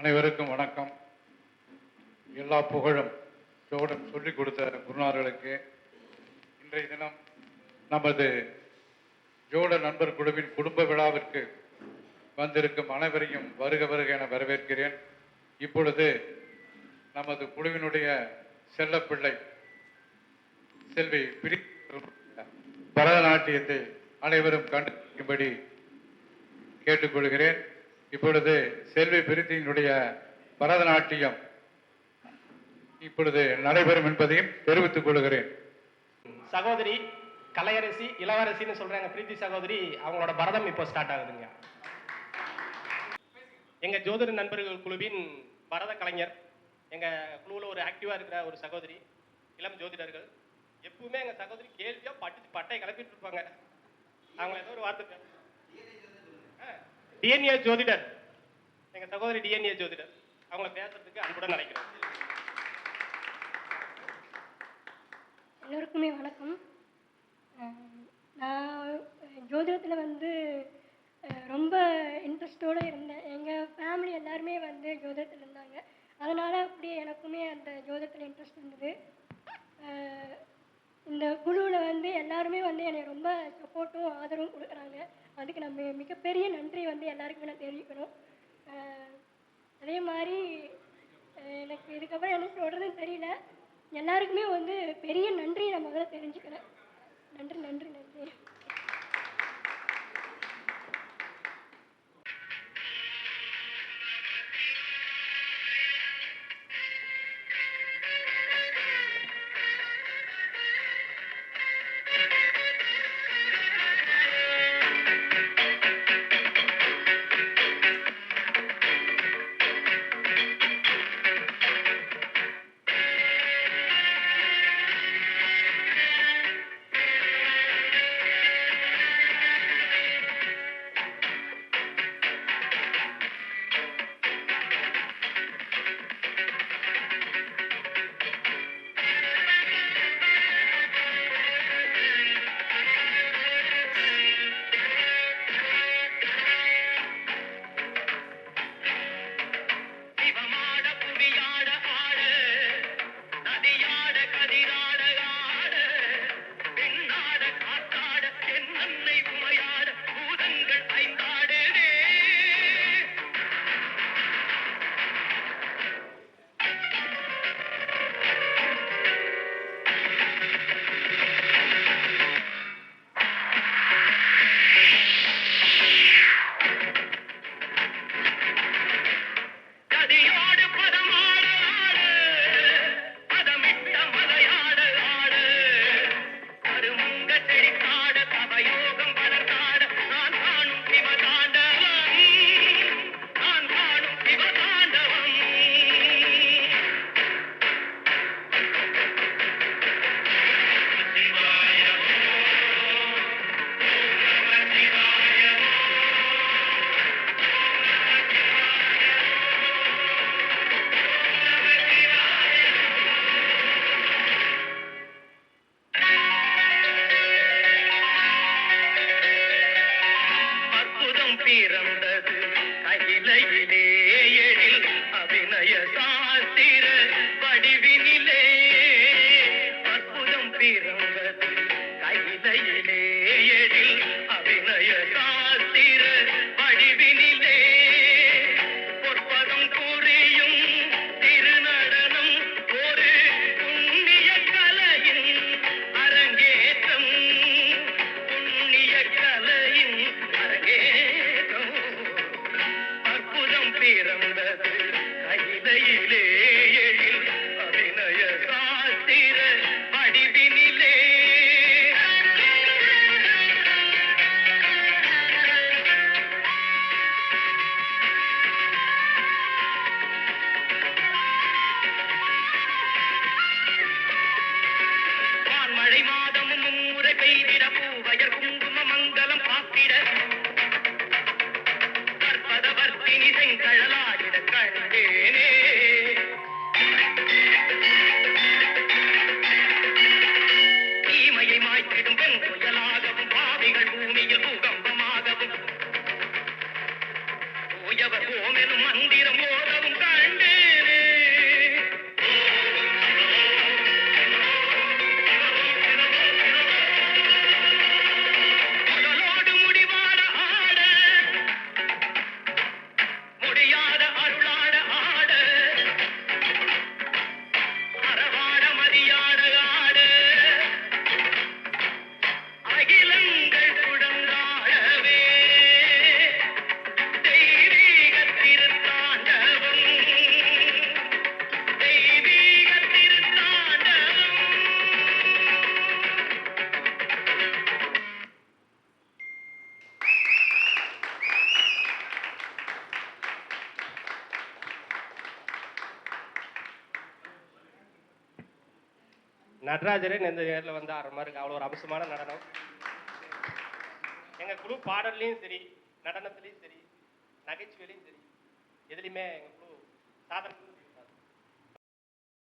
அனைவருக்கும் வணக்கம். எல்லா புகழும் சோடன் சொல்லிக் கொடுத்த குருநார்களுக்கு இன்றைய தினம் நமது ஜோட நண்பர் குழுவின் குடும்ப விழாவிற்கு வந்திருக்கும் அனைவரையும் வருக வருக என வரவேற்கிறேன். இப்பொழுது நமது குழுவினுடைய செல்லப்பிள்ளை செல்வி பிரி பரதநாட்டியத்தை அனைவரும் கண்டுபிடிக்கும்படி கேட்டுக்கொள்கிறேன் இப்பொழுது செல்வி பிரித்தியினுடைய பரதநாட்டியம் இப்பொழுது நடைபெறும் என்பதையும் தெரிவித்துக் கொள்கிறேன். சகோதரி கலையரசி இளவரசின்னு சொல்றாங்க பிரீத்தி சகோதரி அவங்களோட பரதம் இப்போ ஸ்டார்ட் ஆகுதுங்க. எங்க ஜோதிட நண்பர்கள் குழுவின் பரத கலைஞர் எங்க குழுவில் ஒரு ஆக்டிவா இருக்கிற ஒரு சகோதரி இளம் ஜோதிடர்கள் எப்பவுமே எங்க சகோதரி கேள்வியா பட்டு பட்டை கிளப்பிட்டு இருப்பாங்க. அவங்க ஏதோ ஒரு வார்த்தை டிஎன்ஏ ஜோதிடர். எங்க சகோதரி டிஎன்ஏ ஜோதிடர். அவங்கள பேசுறதுக்கு அன்புடன் நினைக்கிறேன் எல்லோருக்குமே வணக்கம். நான் ஜோதிடத்தில் வந்து ரொம்ப இன்ட்ரெஸ்டோடு இருந்தேன். எங்கள் ஃபேமிலி எல்லாருமே வந்து ஜோதிடத்தில் இருந்தாங்க. அதனால் அப்படியே எனக்குமே அந்த ஜோதிடத்தில் இன்ட்ரெஸ்ட் இருந்தது இந்த குழுவில் வந்து எல்லாருமே வந்து என்னை ரொம்ப சப்போர்ட்டும் ஆதரவும் அதுக்கு நம்ம மிகப்பெரிய நன்றி வந்து எல்லாருக்குமே நான் தெரிவிக்கணும். அஹ் அதே மாதிரி எனக்கு இதுக்கப்புறம் என்ன சொல்கிறதுன்னு தெரியல. எல்லாருக்குமே வந்து பெரிய நன்றி நம்ம முதல்ல தெரிஞ்சு அபிநய சாஸ்திர வடிவினிலே அற்புதம் பிறந்தது. கையிலையிலே எழில் அபிநய சாஸ்திர தினிதெங்களாடிட கண்டேனே. நடராஜரே இந்த நேரில் வந்து ஆடுற மாதிரி இருக்கு. அவ்வளோ ஒரு அம்சமான நடனம். எங்கள் குழு பாடல்லையும் சரி நடனத்துலேயும் சரி நகைச்சுவையிலையும் சரி எதுலேயுமே எங்கள் குழு சாதனை